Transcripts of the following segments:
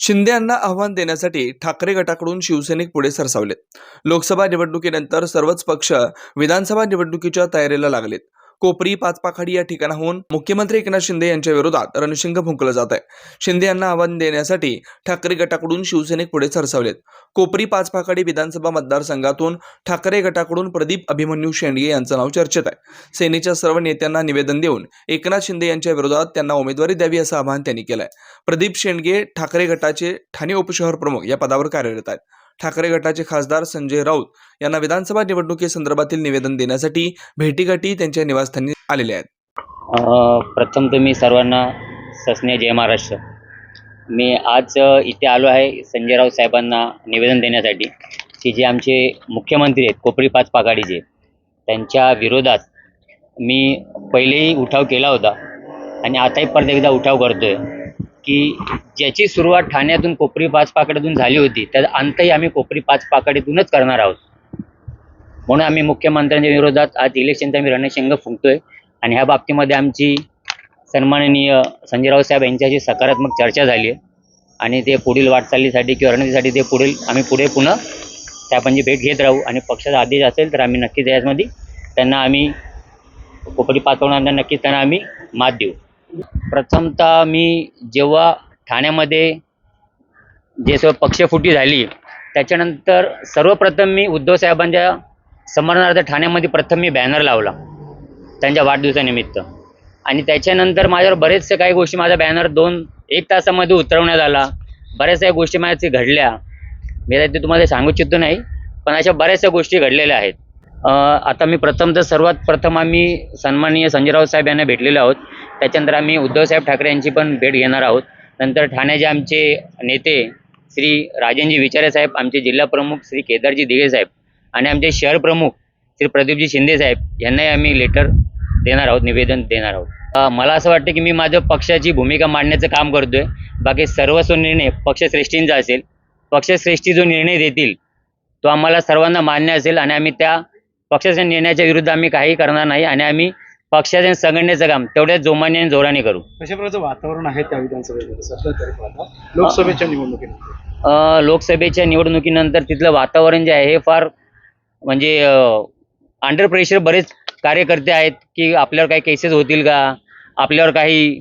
शिंदे यांना आव्हान देण्यासाठी ठाकरे गटाकडून शिवसैनिक पुढे सरसावलेत लोकसभा निवडणुकीनंतर सर्वच पक्ष विधानसभा निवडणुकीच्या तयारीला लागलेत. कोपरी पाचपाखाडी या ठिकाणाहून मुख्यमंत्री एकनाथ शिंदे यांच्या विरोधात रणशिंग फुंकलं जात आहे शिंदे यांना आव्हान देण्यासाठी ठाकरे गटाकडून शिवसैनिक पुढे सरसावलेत. कोपरी पाचपाखाडी विधानसभा मतदारसंघातून ठाकरे गटाकडून प्रदीप अभिमन्यू शेंडगे यांचं नाव चर्चेत आहे. सेनेच्या सर्व नेत्यांना निवेदन देऊन एकनाथ शिंदे यांच्या विरोधात त्यांना उमेदवारी द्यावी असं आवाहन त्यांनी केलंय. प्रदीप शेंडगे ठाकरे गटाचे ठाणे उपशहर प्रमुख या पदावर कार्यरत आहेत. ठाकरे गटाचे खासदार संजय राऊत यांना विधानसभा निवडणुकीसंदर्भातील निवेदन देण्यासाठी भेटीगाठी त्यांच्या निवासस्थानी आलेल्या आहेत. प्रथम तुम्ही मी सर्वांना सस्नेह जय महाराष्ट्र. मी आज इथे आलो आहे संजयराव साहेबांना निवेदन देण्यासाठी. की जे आमचे मुख्यमंत्री आहेत कोपरी पाच पाकाडीचे त्यांच्या विरोधात मी पहिलेही उठाव केला होता. आणि आताही परत एकदा उठाव करतोय. की ज्याची सुरुवात ठाण्यातून कोपरी पाच पाकड्यातून झाली होती तर अंतही आम्ही कोपरी पाच पाकड्यातूनच करणार आहोत. म्हणून आम्ही मुख्यमंत्र्यांच्या विरोधात आज इलेक्शनचा आम्ही रणशिंग फुंकतोय. आणि ह्या बाबतीमध्ये आमची सन्माननीय संजयराव साहेब यांच्याशी सकारात्मक चर्चा झाली आहे. आणि ते पुढील वाटचालीसाठी किंवा रणनीतीसाठी ते पुढील आम्ही पुढे पुन्हा साहेबांची भेट घेत राहू. आणि पक्षाचा आदेश असेल तर आम्ही नक्कीच याच्यामध्ये त्यांना आम्ही कोपरी पाचवून नक्कीच त्यांना आम्ही मात देऊ. प्रथमतः मी जेव्हा ठाण्यामध्ये जे सर्व पक्षफुटी झाली त्याच्यानंतर सर्वप्रथम मी उद्धव साहेबांच्या स्मरणार्थ ठाण्यामध्ये प्रथम मी बॅनर लावला त्यांच्या वाढदिवसानिमित्त. आणि त्याच्यानंतर माझ्यावर बरेचसे काही गोष्टी माझा बॅनर दोन एक तासामध्ये उतरवण्यात आला. बऱ्याचशा गोष्टी माझ्या घडल्या. मी आता ते तुम्हाला सांगू इच्छितो नाही पण अशा बऱ्याचशा गोष्टी घडलेल्या आहेत. आता मी प्रथम तर सर्वात प्रथम आम्ही सन्माननीय संजयराव साहेब यांना भेटलेलो आहोत. त्याच्यानंतर आम्ही उद्धवसाहेब ठाकरे यांची पण भेट घेणार आहोत. नंतर ठाण्याचे आमचे नेते श्री राजेंजी विचारे साहेब आमचे जिल्हा प्रमुख श्री केदारजी दिघे साहेब आणि आमचे शहर प्रमुख श्री प्रदीपजी शिंदे साहेब यांनाही आम्ही लेटर देणार आहोत निवेदन देणार आहोत. मला असं वाटतं की मी माझ्या पक्षाची भूमिका मांडण्याचं काम करतोय. बाकी सर्वस्व निर्णय पक्षश्रेष्ठींचा असेल पक्षश्रेष्ठी जो निर्णय देतील तो आम्हाला सर्वांना मान्य असेल आणि आम्ही त्या पक्षाच्या निर्णयाच्या विरुद्ध आम्ही काही करणार नाही आणि आम्ही पक्षाच्या संघटनेचं काम तेवढ्याच जोमाने आणि जोराने करू. कशा प्रकारचं वातावरण आहे त्या विधानसभेमध्ये? लोकसभेच्या निवडणुकीनंतर. लोकसभेच्या निवडणुकीनंतर तिथलं वातावरण जे आहे हे फार म्हणजे अंडर प्रेशर बरेच कार्यकर्ते आहेत की आपल्यावर काही केसेस होतील का? आपल्यावर काही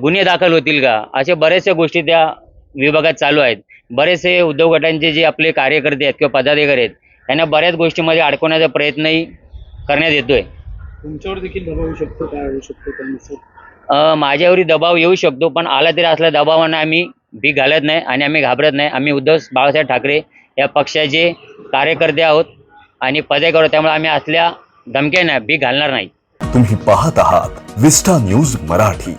गुन्हे दाखल होतील का? अशा बऱ्याचशा गोष्टी त्या विभागात चालू आहेत. बरेचसे उद्योग गटांचे जे आपले कार्यकर्ते आहेत किंवा पदाधिकारी आहेत त्यांना बऱ्याच गोष्टीमध्ये अडकवण्याचा प्रयत्नही करण्यात येतोय. तुमच्यावर देखील दबाव येऊ शकतो काय होऊ शकतो माझ्यावरही दबाव येऊ शकतो पण आला तरी असल्या दबावानं आम्ही भीक घालत नाही आणि आम्ही घाबरत नाही. आम्ही उद्धव बाळासाहेब ठाकरे या पक्षाचे कार्यकर्ते आहोत आणि पदाधिकारी त्यामुळे आम्ही असल्या धमक्यांना बी घालणार नाही. तुम्ही पाहत आहात विस्टा न्यूज मराठी.